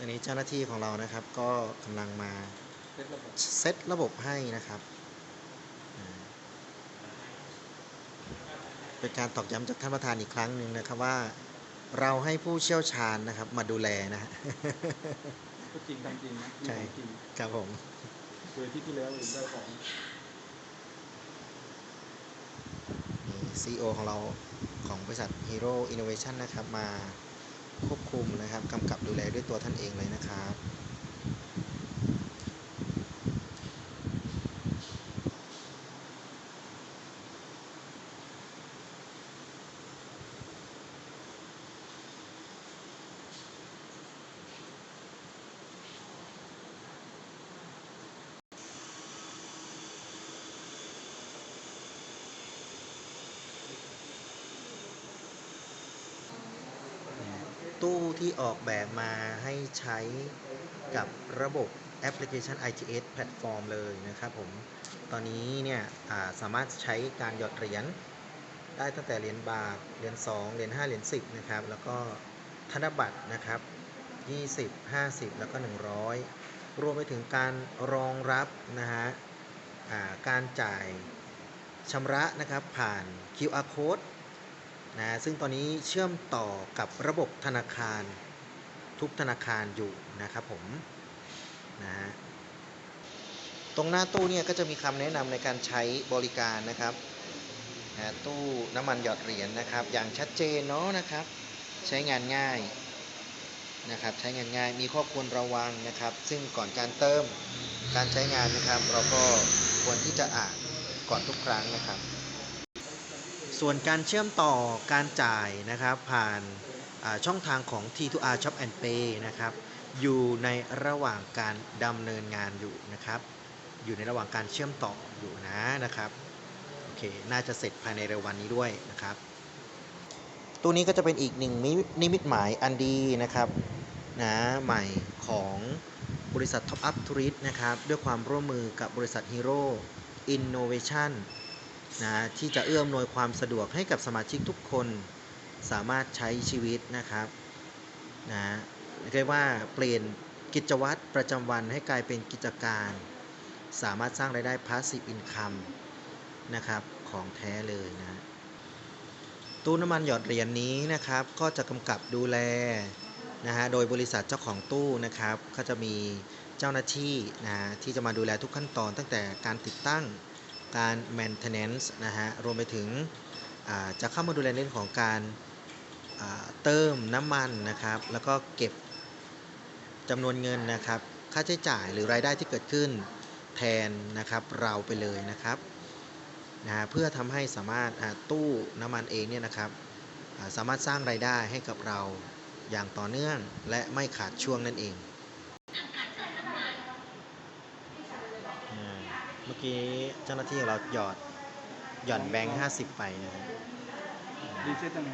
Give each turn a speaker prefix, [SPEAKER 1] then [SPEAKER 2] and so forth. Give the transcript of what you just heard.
[SPEAKER 1] ตอนนี้เจ้าหน้าที่ของเรานะครับ ก็กำลังมา
[SPEAKER 2] เซตระบบ
[SPEAKER 1] เซตระบบให้นะครับอ่าเป็นการตอกย้ำจากท่านประธานอีกครั้งหนึ่งนะครับว่า เราให้ผู้เชี่ยวชาญนะครับมาดูแลนะฮะ
[SPEAKER 2] ก็จริงทำจริงนะมี
[SPEAKER 1] ใช่
[SPEAKER 2] ของจริง
[SPEAKER 1] ครับผม
[SPEAKER 2] โดยที่ที่แล้วอื่นได้ของ
[SPEAKER 1] นี่ซีอของเราของบริษัท Hero Innovation นะครับมา ควบคุมนะครับกำกับดูแลด้วยตัวท่านเองเลยนะครับ ตู้ที่ออกแบบมาให้ใช้กับระบบแอปพลิเคชัน ITS แพลตฟอร์มเลยนะครับผม ตอนนี้เนี่ยาสามารถใช้การหยอดเหรียญได้ตั้งแต่เหรียญบาท เหรียญ2 เหรียญ5 เหรียญ10 นะครับ แล้วก็ธนบัตรนะครับ 20 50 แล้วก็ 100 รวมไปถึงการรองรับนะฮะการจ่ายชำระนะครับผ่าน QR code นะซึ่งตอนนี้เชื่อมต่อกับระบบธนาคารทุกธนาคารอยู่นะครับผมนะฮะตรงหน้าตู้เนี่ยก็จะมีคำแนะนำในการใช้บริการนะครับนะตู้น้ำมันหยอดเหรียญนะครับ อย่างชัดเจนเนาะนะครับ ใช้งานง่ายนะครับ ใช้งานง่ายมีข้อควรระวังนะครับ ซึ่งก่อนการเติมการใช้งานนะครับ เราก็ควรที่จะอ่านก่อนทุกครั้งนะครับ ส่วนการเชื่อมต่อการจ่ายนะครับผ่านช่องทางของ T2R Shop and Pay นะครับอยู่ในระหว่างการดำเนินงานอยู่นะครับ อยู่ในระหว่างการเชื่อมต่ออยู่นะนะครับโอเคน่าจะเสร็จภายในเร็ววันนี้ด้วยนะครับ ตัวนี้ก็จะเป็นอีกหนึ่งนิมิตหมายอันดีนะครับนะใหม่ของบริษัท Top Up Tourist นะครับ ด้วยความร่วมมือกับบริษัท Hero Innovation นะที่จะเอื้อมหน่วยความสะดวกให้กับสมาชิกทุกคนสามารถใช้ชีวิตนะครับนะเรียกว่าเปลี่ยนกิจวัตรประจำวันให้กลายเป็นกิจการ สามารถสร้างรายได้ passive income นะครับของแท้เลยนะตู้น้ำมันหยอดเหรียญนนี้นะครับ ก็จะกำกับดูแลนะฮะโดยบริษัทเจ้าของตู้นะครับ ก็จะมีเจ้าหน้าที่นะที่จะมาดูแลทุกขั้นตอนตั้งแต่การติดตั้ง การ maintenance นะฮะ รวมไปถึงจะเข้ามาดูแลเรื่องของการเติมน้ำมันนะครับ แล้วก็เก็บจำนวนเงินนะครับ ค่าใช้จ่ายหรือรายได้ที่เกิดขึ้นแทนนะครับเราไปเลยนะครับนะเพื่อทำให้สามารถตู้น้ำมันเองเนี่ยนะครับสามารถสร้างรายได้ให้กับเราอย่างต่อเนื่องและไม่ขาดช่วงนั่นเอง อกี้เจ้าหน้าที่ของเราหยอดหย่อนแบงค์ห้าสิบไปนะค
[SPEAKER 2] รีเซ็ตยังไง